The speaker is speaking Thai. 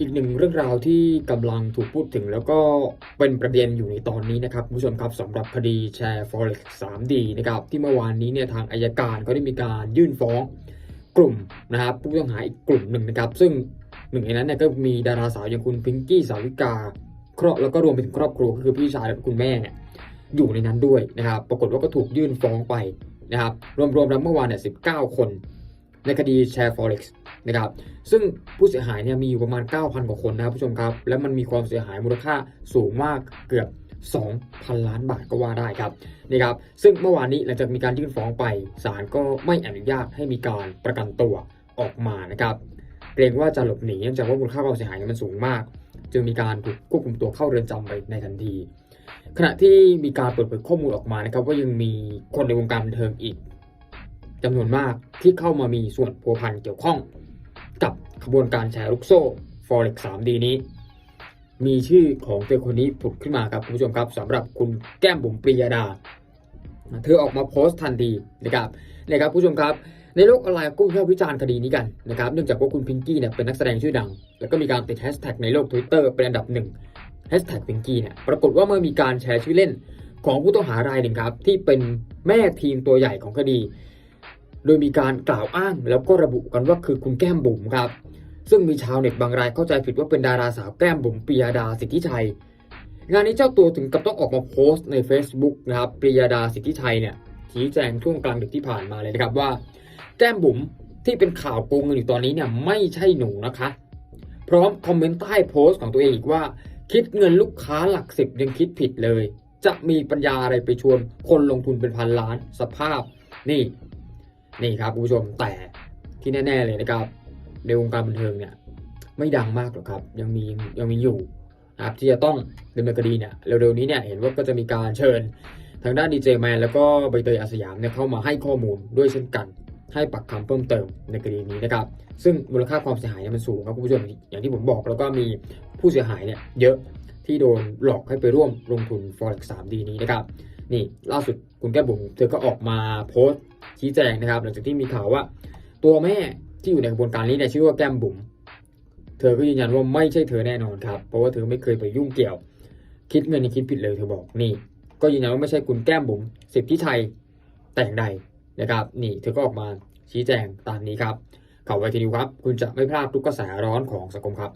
อีกหนึ่งเรื่องราวที่กำลังถูกพูดถึง แล้วก็เป็นประเด็นอยู่ในตอนนี้นะครับคุณผู้ชมครับสำหรับคดีแชร์ forex 3D นะครับที่เมื่อวานนี้เนี่ยทางอายการเขาได้มีการยื่นฟ้องกลุ่มนะครับผู้ต้องหาอีกกลุ่มหนึ่งนะครับ ซึ่งหนึ่งในนั้นเนี่ยก็มีดาราสาวอย่างคุณพิงกี้สาวิกาครอบแล้วก็รวมไปถึงครอบครัวก็คือพี่ชายและคุณแม่เนี่ยอยู่ในนั้นด้วยนะครับ ปรากฏว่าก็ถูกยื่นฟ้องไปนะครับรวมๆแล้วเมื่อวานเนี่ย19คนในคดีแชร์ forex นะครับ ซึ่งผู้เสียหายเนี่ยมีอยู่ประมาณ 9,000 กว่าคนนะครับผู้ชมครับ และมันมีความเสียหายมูลค่าสูงมากเกือบ 2,000 ล้านบาทก็ว่าได้ครับนะครับ ซึ่งเมื่อวานนี้หลังจากมีการยื่นฟ้องไปศาลก็ไม่อนุญาตให้มีการประกันตัวออกมานะครับเกรงว่าจะหลบหนีเนื่องจากว่ามูลค่าความเสียหายมันสูงมาก จึงมีการถูกควบคุมตัวเข้าเรือนจำไปในทันทีขณะที่มีการเปิดเผยข้อมูลออกมานะครับว่ายังมีคนในวงการบันเทิงอีกจำนวนมากที่เข้ามามีส่วนพัวพันเกี่ยวข้อง บขบวนการแชร์ลูกโซ่ Forex 3D นี้ มีชื่อของเธอคนนี้ผุดขึ้นมาครับคุณผู้ชมครับสำหรับคุณแก้มบุ๋มปรียดา เธอออกมาโพสต์ทันทีนะครับนะครับผู้ชมครับ ในโลกออนไลน์ก็วิพากษ์วิจารณ์คดีนี้กันนะครับเนื่องจากว่าคุณพิงกี้เนี่ยเป็นนักแสดงชื่อดัง แล้วก็มีการติดแฮชแท็กในโลก Twitter เป็นอันดับหนึ่งแฮชแท็กพิงกี้เนี่ยปรากฏว่าเมื่อมีการแชร์ชื่อเล่นของผู้ต้องหารายหนึ่งครับที่เป็นแม่ทีมตัวใหญ่ของคดี โดยมีการกล่าวอ้างแล้วก็ระบุกันว่าคือคุณแก้มบุ๋มครับ ซึ่งมีชาวเน็ตบางรายเข้าใจผิดว่าเป็นดาราสาวแก้มบุ๋มปียาดาสิทธิชัย งานนี้เจ้าตัวถึงกับต้องออกมาโพสต์ใน Facebook นะครับปียาดาสิทธิชัยเนี่ยชี้แจงช่วงกลางดึกที่ผ่านมาเลยนะครับว่า แก้มบุ๋มที่เป็นข่าวโกงเงินอยู่ตอนนี้เนี่ยไม่ใช่หนูนะคะ พร้อมคอมเมนต์ใต้โพสต์ของตัวเองอีกว่า คิดเงินลูกค้าหลักสิบยังคิดผิดเลย จะมีปัญญาอะไรไปชวนคนลงทุนเป็นพันล้านสภาพ นี่ นี่ครับคุณผู้ชมแต่ที่แน่ ๆ เลยนะครับ ในวงการบันเทิงเนี่ยไม่ดังมากหรอกครับ ยังมียังมีอยู่นะครับที่จะต้องดำเนินคดีเนี่ยเร็วๆนี้เนี่ยเห็นว่าก็จะมีการเชิญทางด้านดีเจแมนแล้วก็ใบเตยอาสยามเนี่ยเข้ามาให้ข้อมูลด้วยเช่นกัน ให้ปักคำเพิ่มเติมในคดีนี้นะครับ ซึ่งมูลค่าความเสียหายเนี่ยมันสูงครับคุณผู้ชมอย่างที่ผมบอกแล้วก็มีผู้เสียหายเนี่ยเยอะที่โดนหลอกให้ไปร่วมลงทุน forex 3D นี้นะครับนี่ล่าสุดคุณแก้บุ๋มเธอก็ออกมาโพสต์ ชี้แจงนะครับ หลังจากที่มีข่าวว่า ตัวแม่ที่อยู่ในกระบวนการนี้เนี่ยชื่อว่าแก้มบุ๋มเธอก็ยืนยันว่าไม่ใช่เธอแน่นอนครับ เพราะว่าเธอไม่เคยไปยุ่งเกี่ยว คิดเงินนี่คิดผิดเลยเธอบอกนี่ ก็ยืนยันว่าไม่ใช่คุณแก้มบุ๋มสิทธิชัยแต่งใดนะครับ นี่เธอก็ออกมาชี้แจงตามนี้ครับข่าวไวทีนิวครับ คุณจะไม่พลาดทุกกระแสร้อนของสังคมครับ